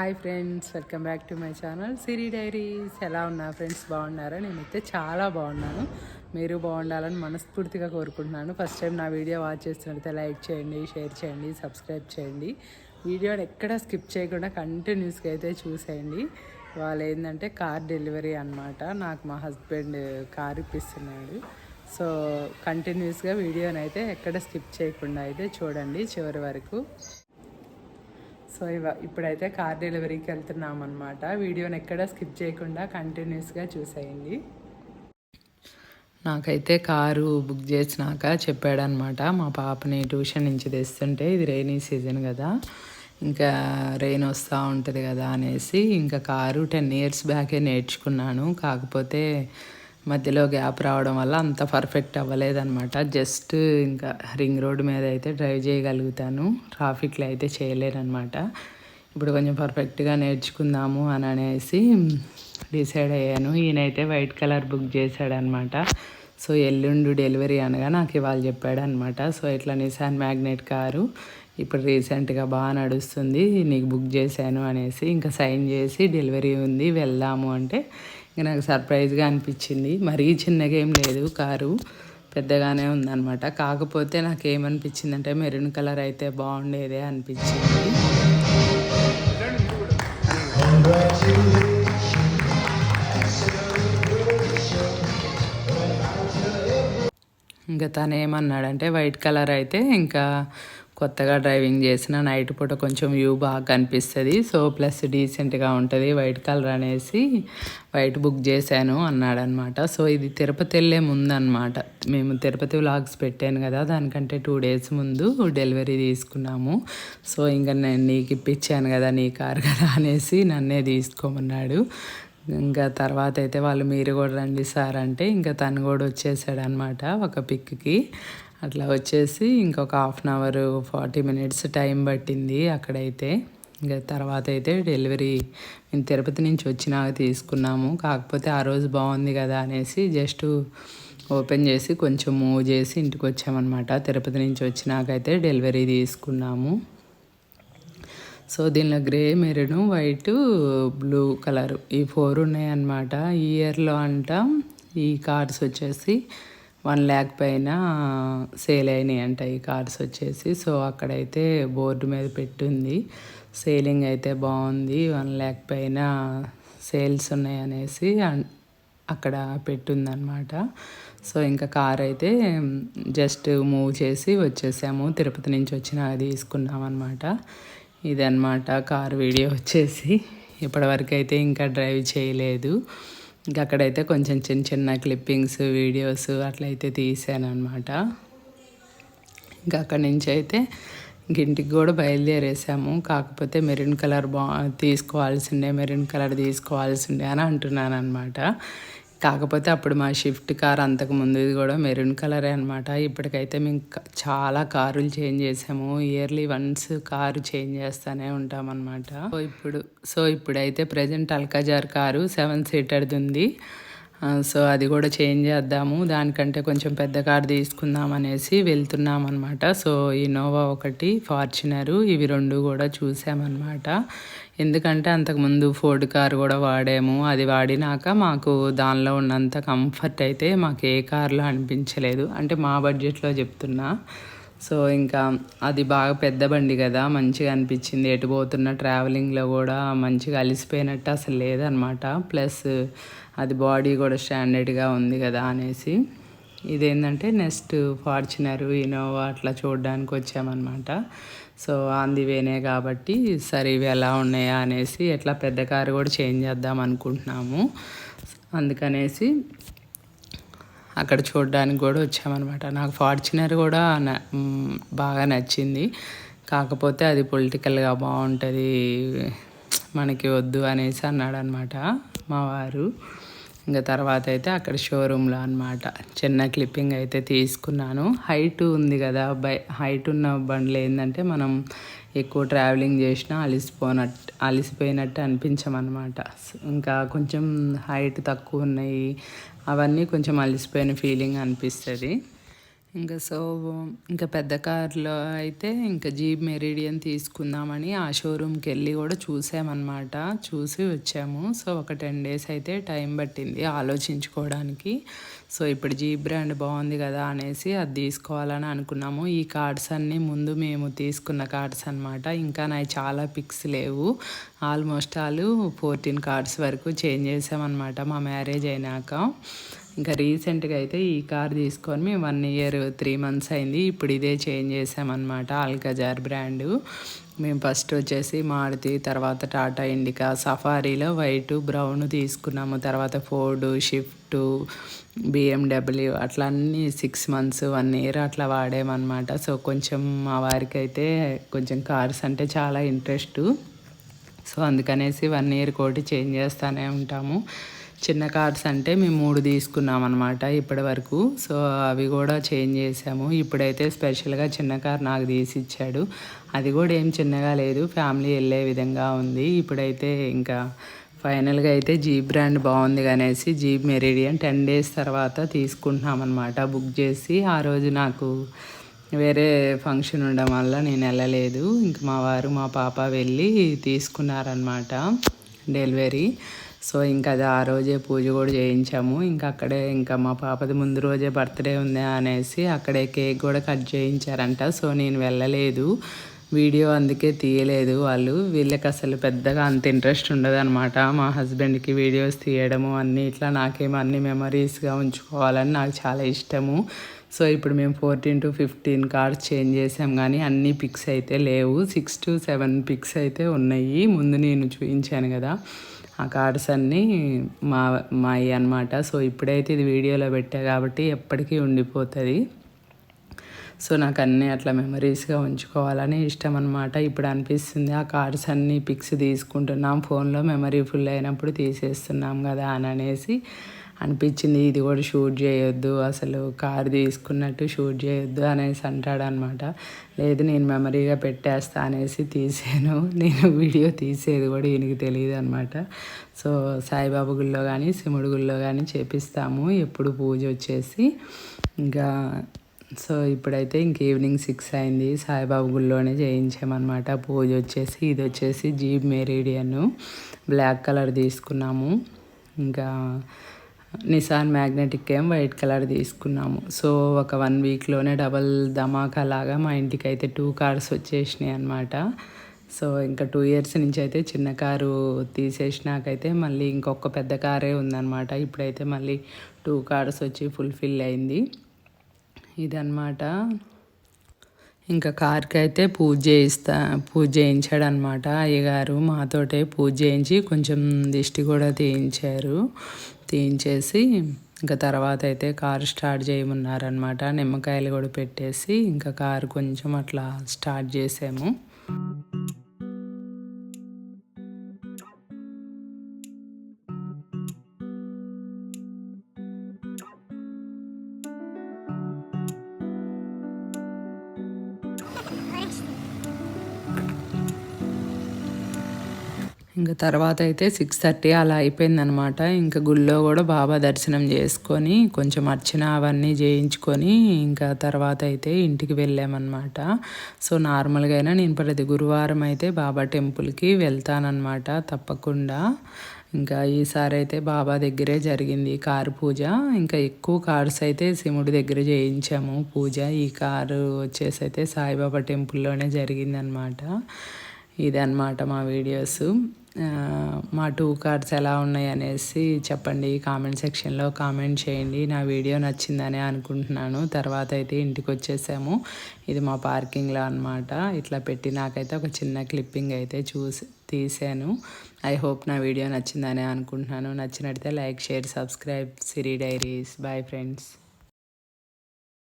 Hi friends welcome back to my channel. Siri diaries ఎలా ఉన్నా friends బాగున్నారా? నేనైతే చాలా బాగున్నాను. మీరు బాగుండాలని మనస్ఫూర్తిగా కోరుకుంటున్నాను. ఫస్ట్ టైం నా వీడియో వాచ్ చేస్తున్నట్లయితే లైక్ చేయండి షేర్ చేయండి సబ్స్క్రైబ్ చేయండి. వీడియోని ఎక్కడ స్కిప్ చేయకుండా కంటిన్యూస్గా అయితే చూసేయండి. వాళ్ళు ఏంటంటే కార్ డెలివరీ అనమాట నాకు మా హస్బెండ్ కార్ ఇప్పిస్తున్నాడు. సో కంటిన్యూస్గా వీడియోని అయితే ఎక్కడ స్కిప్ చేయకుండా అయితే చూడండి చివరి వరకు. సో ఇవ ఇప్పుడైతే కార్ డెలివరీకి వెళ్తున్నాం అనమాట వీడియోని ఎక్కడ స్కిప్ చేయకుండా కంటిన్యూస్గా చూసేయండి. నాకైతే కారు బుక్ చేసినాక చెప్పాడనమాట మా పాపని ట్యూషన్ నుంచి తెస్తుంటే ఇది రైనీ సీజన్ కదా ఇంకా రెయిన్ వస్తూ ఉంటుంది కదా అనేసి ఇంకా కారు టెన్ ఇయర్స్ బ్యాకే నేర్చుకున్నాను. కాకపోతే మధ్యలో గ్యాప్ రావడం వల్ల అంత పర్ఫెక్ట్ అవ్వలేదన్నమాట. జస్ట్ ఇంకా రింగ్ రోడ్ మీద అయితే డ్రైవ్ చేయగలుగుతాను. ట్రాఫిక్లో అయితే చేయలేనమాట ఇప్పుడు కొంచెం పర్ఫెక్ట్గా నేర్చుకుందాము అని అనేసి డిసైడ్ అయ్యాను. ఈయనైతే వైట్ కలర్ బుక్ చేశాడనమాట సో ఎల్లుండి డెలివరీ అనగా నాకు ఇవాళ చెప్పాడనమాట సో ఇట్లా నిసాన్ మ్యాగ్నెట్ కారు ఇప్పుడు రీసెంట్గా బాగా నడుస్తుంది నీకు బుక్ చేశాను అనేసి ఇంకా సైన్ చేసి డెలివరీ ఉంది వెళ్దాము అంటే నాకు సర్ప్రైజ్గా అనిపించింది. మరీ చిన్నగా ఏం లేదు. కారు పెద్దగానే ఉందన్నమాట. కాకపోతే నాకు ఏమనిపించింది అంటే మెరూన్ కలర్ అయితే బాగుండేదే అనిపించింది. ఇంకా తను ఏమన్నాడంటే వైట్ కలర్ అయితే ఇంకా కొత్తగా డ్రైవింగ్ చేసిన నైట్ పూట కొంచెం వ్యూ బాగా కనిపిస్తుంది. సో ప్లస్ డీసెంట్గా ఉంటుంది. వైట్ కలర్ అనేసి వైట్ బుక్ చేశాను అన్నాడనమాట. సో ఇది తిరుపతి వెళ్ళే ముందు అనమాట మేము తిరుపతి వ్లాగ్స్ పెట్టాను కదా దానికంటే టూ డేస్ ముందు డెలివరీ తీసుకున్నాము. సో ఇంకా నేను నీకు ఇప్పించాను కదా నీ కారు కదా అనేసి నన్నే తీసుకోమన్నాడు. ఇంకా తర్వాత అయితే వాళ్ళు మీరు కూడా రండి సార్ అంటే ఇంకా తను కూడా వచ్చేసాడు అనమాట ఒక పిక్కి. అట్లా వచ్చేసి ఇంకొక half an hour forty minutes time పట్టింది అక్కడైతే. ఇంకా తర్వాత అయితే డెలివరీ మేము తిరుపతి నుంచి వచ్చినాక తీసుకున్నాము. కాకపోతే ఆ రోజు బాగుంది కదా అనేసి జస్ట్ ఓపెన్ చేసి కొంచెం మూవ్ చేసి ఇంటికి వచ్చామన్నమాట. తిరుపతి నుంచి వచ్చినాకైతే డెలివరీ తీసుకున్నాము. సో దీనిలో grey maroon white blue colour ఈ ఫోర్ ఉన్నాయన్నమాట. ఈ ఇయర్లో అంట ఈ కార్డ్స్ వచ్చేసి వన్ ల్యాక్ పైన సేల్ అయినాయి అంట ఈ కార్స్ వచ్చేసి. సో అక్కడైతే బోర్డు మీద పెట్టుంది. సేలింగ్ అయితే బాగుంది. వన్ ల్యాక్ పైన సేల్స్ ఉన్నాయి అనేసి అక్కడ పెట్టుందనమాట సో ఇంకా కార్ అయితే జస్ట్ మూవ్ చేసి వచ్చేసాము. తిరుపతి నుంచి వచ్చిన తీసుకున్నాం అనమాట ఇదనమాట కార్ వీడియో వచ్చేసి. ఇప్పటివరకు అయితే ఇంకా డ్రైవ్ చేయలేదు. ఇంకా అక్కడైతే కొంచెం చిన్న చిన్న క్లిప్పింగ్స్ వీడియోస్ అట్లయితే తీసాను అనమాట ఇంకా అక్కడి నుంచి అయితే ఇంటికి కూడా బయలుదేరేసాము. కాకపోతే మెరూన్ కలర్ బా తీసుకోవాల్సిండే మెరూన్ కలర్ తీసుకోవాల్సిండే అని అంటున్నాను అనమాట కాకపోతే అప్పుడు మా షిఫ్ట్ కార్ అంతకు ముందుది కూడా మెరూన్ కలరే అనమాట ఇప్పటికైతే మేము చాలా కారులు చేంజ్ చేసాము. ఇయర్లీ వన్స్ కారు చేంజ్ చేస్తూనే ఉంటామన్నమాట. సో ఇప్పుడు సో ఇప్పుడైతే ప్రజెంట్ అల్కాజార్ కారు సెవెన్ సీటర్ది ఉంది. సో అది కూడా చేంజ్ చేద్దాము. దానికంటే కొంచెం పెద్ద కార్ తీసుకుందాం అనేసి వెళ్తున్నాం అనమాట సో ఇన్నోవా ఒకటి ఫార్చునరు ఇవి రెండు కూడా చూసామన్నమాట. ఎందుకంటే అంతకుముందు ఫోర్డ్ కార్ కూడా వాడాము. అది వాడినాక మాకు దానిలో ఉన్నంత కంఫర్ట్ అయితే మాకు ఏ కార్లో అనిపించలేదు. అంటే మా బడ్జెట్లో చెప్తున్నా. సో ఇంకా అది బాగా పెద్ద బండి కదా మంచిగా అనిపించింది. ఎటు పోతున్న ట్రావెలింగ్లో కూడా మంచిగా అలిసిపోయినట్టు అసలు లేదనమాట ప్లస్ అది బాడీ కూడా స్టాండర్డ్గా ఉంది కదా అనేసి. ఇదేంటంటే నెక్స్ట్ ఫార్చునర్ ఇనోవా అట్లా చూడడానికి వచ్చామన్నమాట. సో ఆన్ ది వేనే కాబట్టి సరే ఇవి ఎలా ఉన్నాయా అనేసి ఎట్లా పెద్ద కారు కూడా చేంజ్ చేద్దాం అనుకుంటున్నాము. అందుకనేసి అక్కడ చూడడానికి కూడా వచ్చామన్నమాట. నాకు ఫార్చునర్ కూడా బాగా నచ్చింది. కాకపోతే అది పొలిటికల్గా బాగుంటుంది మనకి వద్దు అనేసి అన్నాడు అనమాట మా వారు. ఇంకా తర్వాత అయితే అక్కడ షోరూంలో అనమాట చిన్న క్లిప్పింగ్ అయితే తీసుకున్నాను. హైట్ ఉంది కదా బై హైట్ ఉన్న బండ్లు ఏంటంటే మనం ఎక్కువ ట్రావెలింగ్ చేసినా అలిసిపోనట్టు అలిసిపోయినట్టు అనిపించమన్నమాట. ఇంకా కొంచెం హైట్ తక్కువ ఉన్నాయి అవన్నీ కొంచెం అలిసిపోయిన ఫీలింగ్ అనిపిస్తుంది. ఇంకా సో ఇంకా పెద్ద కార్లో అయితే ఇంకా జీప్ మెరిడియన్ తీసుకుందామని ఆ షోరూమ్కి వెళ్ళి కూడా చూసామన్నమాట. చూసి వచ్చాము. సో ఒక టెన్ డేస్ అయితే టైం పట్టింది ఆలోచించుకోవడానికి. సో ఇప్పుడు జీప్ బ్రాండ్ బాగుంది కదా అనేసి అది తీసుకోవాలని అనుకున్నాము. ఈ కార్డ్స్ అన్నీ ముందు మేము తీసుకున్న కార్డ్స్ అనమాట ఇంకా నాకు చాలా పిక్స్ లేవు. ఆల్మోస్ట్ ఆల్ ఫోర్టీన్ కార్డ్స్ వరకు చేంజ్ చేసామన్నమాట మా మ్యారేజ్ అయినాక. ఇంకా రీసెంట్గా అయితే ఈ కార్ తీసుకొని మేము వన్ ఇయర్ త్రీ మంత్స్ అయింది. ఇప్పుడు ఇదే చేంజ్ చేసామన్నమాట అల్కజార్ బ్రాండు. మేము ఫస్ట్ వచ్చేసి మారుతి తర్వాత టాటా ఇండికా సఫారీలో వైట్ బ్రౌన్ తీసుకున్నాము. తర్వాత ఫోర్డ్ షిఫ్ట్ బిఎండబ్ల్యూ అట్లా అన్నీ సిక్స్ మంత్స్ వన్ ఇయర్ అట్లా వాడామన్నమాట. సో కొంచెం మా వారికి అయితే కొంచెం కార్స్ అంటే చాలా ఇంట్రెస్ట్. సో అందుకనేసి వన్ ఇయర్ కోటి చేంజ్ చేస్తూనే ఉంటాము. చిన్న కార్స్ అంటే మేము మూడు తీసుకున్నాం అనమాట ఇప్పటి వరకు సో అవి కూడా చేంజ్ చేసాము. ఇప్పుడైతే స్పెషల్గా చిన్న కార్ నాకు తీసి ఇచ్చాడు. అది కూడా ఏం చిన్నగా లేదు. ఫ్యామిలీ వెళ్ళే విధంగా ఉంది. ఇప్పుడైతే ఇంకా ఫైనల్గా అయితే జీప్ బ్రాండ్ బాగుంది అనేసి జీప్ మెరిడియన్ టెన్ డేస్ తర్వాత తీసుకుంటున్నాం అనమాట బుక్ చేసి ఆ రోజు నాకు వేరే ఫంక్షన్ ఉండడం వల్ల నేను వెళ్ళలేదు. ఇంక మా వారు మా పాప వెళ్ళి తీసుకున్నారనమాట డెలివరీ. సో ఇంకా అది ఆ రోజే పూజ కూడా చేయించాము. ఇంకా అక్కడే ఇంకా మా పాపది ముందు రోజే బర్త్డే ఉంది అనేసి అక్కడే కేక్ కూడా కట్ చేయించారంట. సో నేను వెళ్ళలేదు. వీడియో అందుకే తీయలేదు వాళ్ళు. వీళ్ళకి అసలు పెద్దగా అంత ఇంట్రెస్ట్ ఉండదు అనమాట మా హస్బెండ్కి వీడియోస్ తీయడము అన్నీ ఇట్లా నాకేమో అన్ని మెమరీస్గా ఉంచుకోవాలని నాకు చాలా ఇష్టము. సో ఇప్పుడు మేము fourteen to fifteen cars change చేసాం కానీ అన్ని పిక్స్ అయితే లేవు. సిక్స్ టు సెవెన్ పిక్స్ అయితే ఉన్నాయి. ముందు నేను చూపించాను కదా. ఆ కార్డ్స్ అన్నీ మా మాయి అనమాట సో ఇప్పుడైతే ఇది వీడియోలో పెట్టా కాబట్టి ఎప్పటికీ ఉండిపోతుంది. సో నాకు అన్నీ అట్లా మెమరీస్గా ఉంచుకోవాలని ఇష్టం అనమాట ఇప్పుడు అనిపిస్తుంది ఆ కార్డ్స్ అన్నీ పిక్స్ తీసుకుంటున్నాం ఫోన్లో మెమరీ ఫుల్ అయినప్పుడు తీసేస్తున్నాం కదా అని అనేసి అనిపించింది ఇది కూడా షూట్ చేయొద్దు అసలు కార్ తీసుకున్నట్టు షూట్ చేయొద్దు అనేసి అంటాడు అనమాట లేదు నేను మెమరీగా పెట్టేస్తా అనేసి తీసాను. నేను వీడియో తీసేది కూడా ఈయనకి తెలియదు అనమాట సో సాయిబాబా గుళ్ళో కానీ సిముడు గుళ్ళో కానీ చేపిస్తాము ఎప్పుడు పూజ వచ్చేసి. ఇంకా సో ఇప్పుడైతే ఇంక ఈవినింగ్ సిక్స్ అయింది. సాయిబాబు గుళ్ళోనే చేయించామన్నమాట పూజ వచ్చేసి ఇది వచ్చేసి జీప్ మెరీడియన్. బ్లాక్ కలర్ తీసుకున్నాము. ఇంకా నిసాన్ మ్యాగ్నెటిక్ ఏం వైట్ కలర్ తీసుకున్నాము. సో ఒక వన్ వీక్లోనే డబల్ ధమాకా లాగా మా ఇంటికి అయితే టూ కార్స్ వచ్చేసినాయి అనమాట సో ఇంకా టూ ఇయర్స్ నుంచి అయితే చిన్న కారు తీసేసినాకైతే మళ్ళీ ఇంకొక పెద్ద కారే ఉందన్నమాట. ఇప్పుడైతే మళ్ళీ టూ కార్స్ వచ్చి ఫుల్ఫిల్ అయింది. ఇదన్నమాట. ఇంకా కార్కి అయితే పూజ చేయిస్తా పూజ చేయించాడు అనమాట అయ్యగారు మాతోటే పూజ చేయించి కొంచెం దిష్టి కూడా తీయించారు. తీయించేసి ఇంకా తర్వాత అయితే కారు స్టార్ట్ చేయమన్నారనమాట నిమ్మకాయలు కూడా పెట్టేసి ఇంకా కారు కొంచెం అట్లా స్టార్ట్ చేసాము. ఇంకా తర్వాత అయితే సిక్స్ థర్టీ అలా అయిపోయిందనమాట. ఇంకా గుళ్ళో కూడా బాబా దర్శనం చేసుకొని కొంచెం అర్చన అవన్నీ చేయించుకొని ఇంకా తర్వాత అయితే ఇంటికి వెళ్ళామన్నమాట సో నార్మల్గా అయినా నేను ప్రతి గురువారం అయితే బాబా టెంపుల్కి వెళ్తానన్నమాట తప్పకుండా. ఇంకా ఈసారి అయితే బాబా దగ్గరే జరిగింది కారు పూజ. ఇంకా ఎక్కువ కార్స్ అయితే శివుడి దగ్గర చేయించాము పూజ. ఈ కారు వచ్చేసి అయితే సాయిబాబా టెంపుల్లోనే జరిగిందనమాట. ఇదన్నమాట మా వీడియోస్. మా టూ కార్డ్స్ ఎలా ఉన్నాయి అనేసి చెప్పండి. కామెంట్ సెక్షన్లో కామెంట్ చేయండి. నా వీడియో నచ్చిందని అనుకుంటున్నాను. తర్వాత అయితే ఇంటికి వచ్చేసాము ఇది మా పార్కింగ్లో అనమాట ఇట్లా పెట్టి నాకైతే ఒక చిన్న క్లిప్పింగ్ అయితే చూసి తీసాను. ఐ హోప్ నా వీడియో నచ్చిందని అనుకుంటున్నాను. నచ్చినట్టయితే like share subscribe. Siri diaries. Bye friends.